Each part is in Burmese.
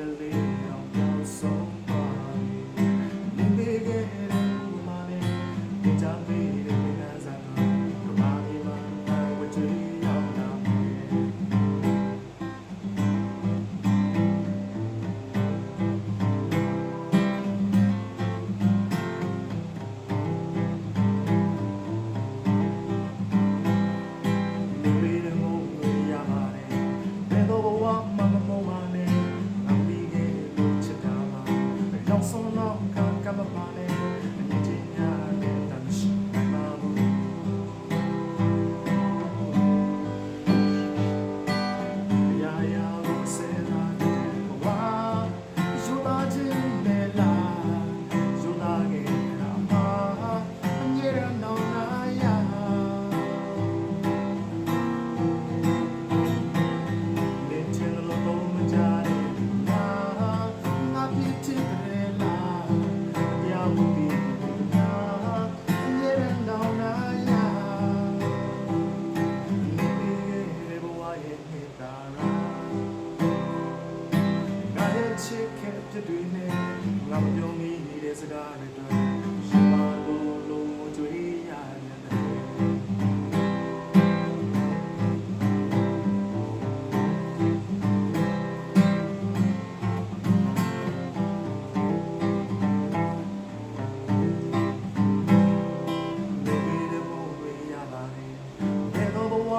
a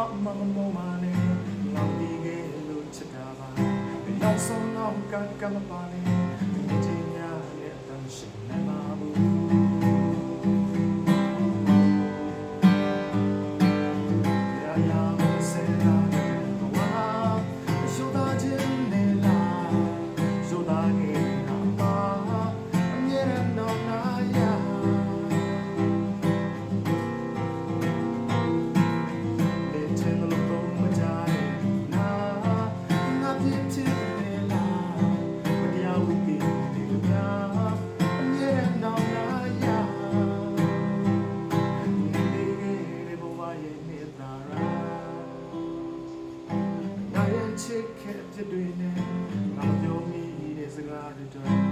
တော့မမမမနဲ့ငောင်းပြီးခဲ့လို့ချစ်တာပါရောက်ဆုံးတော့ကံကံမပါနဲ့ auditorium.